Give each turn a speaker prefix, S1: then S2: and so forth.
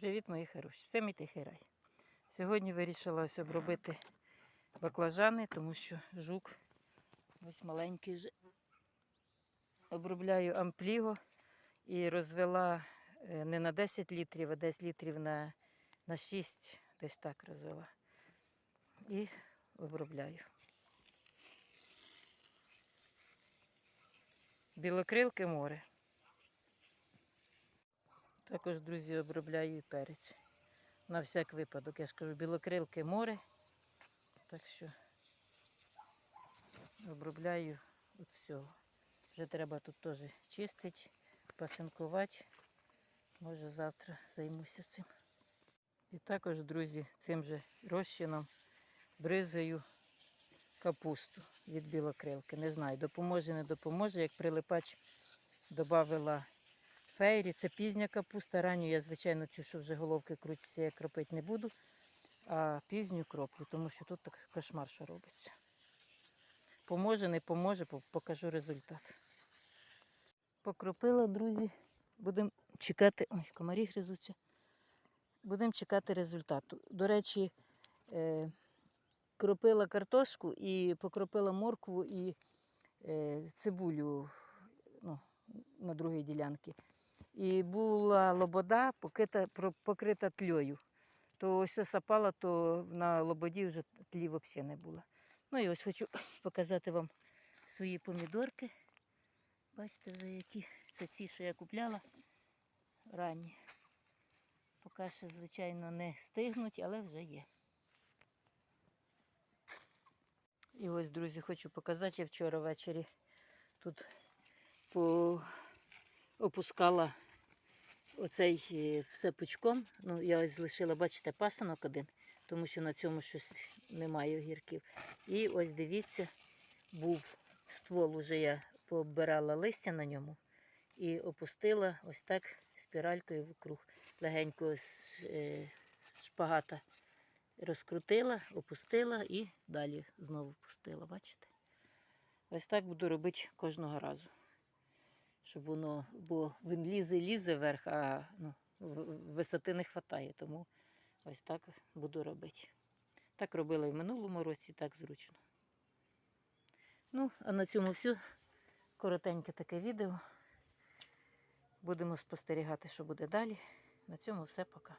S1: Привіт, мої хороші. Це мій тихий рай. Сьогодні вирішила ось обробити баклажани, тому що жук ось маленький вже. Обробляю ампліго і розвела е, не на 10 літрів, а десь літрів на, на 6, десь так розвела. І обробляю. Білокрилки море. Також, друзі, обробляю перець. На всяк випадок. Я ж кажу, білокрилки море. Так що обробляю від всього. Вже треба тут теж чистити, пасинкувати. Може завтра займуся цим. І також, друзі, цим же розчином бризаю капусту від білокрилки. Не знаю, допоможе, не допоможе. Як прилипач додавила фейрі, це пізня капуста. Ранню я, звичайно, цю, що вже головки крутяться, я кропити не буду, а пізню кроплю, тому що тут так кошмар, що робиться. Поможе, не поможе, покажу результат. Покропила, друзі. Будемо чекати. Ой, комарі гризуться. Будемо чекати результату. До речі, е, кропила картошку і покропила моркву і е, цибулю ну, на другій ділянці. І була лобода покрита, покрита тльою. То ось сапала, то на лободі вже тлі взагалі не було. Ну і ось хочу показати вам свої помідорки. Бачите вже які. Це ці, що я купляла ранні. Поки що, звичайно, не стигнуть, але вже є. І ось, друзі, хочу показати, я вчора ввечері тут по... опускала оцей е, все пучком. Ну, я ось залишила, бачите, пасанок один, тому що на цьому щось немає огірків. І ось дивіться, був ствол, уже я пооббирала листя на ньому і опустила ось так спіралькою вокруг. Легенько е, шпагата розкрутила, опустила і далі знову пустила. Бачите? Ось так буду робити кожного разу. Щоб воно, бо він лізе, лізе вверх, а ну, висоти не вистачає. Тому ось так буду робити. Так робила і в минулому році, так зручно. Ну, а на цьому все. Коротеньке таке відео. Будемо спостерігати, що буде далі. На цьому все пока.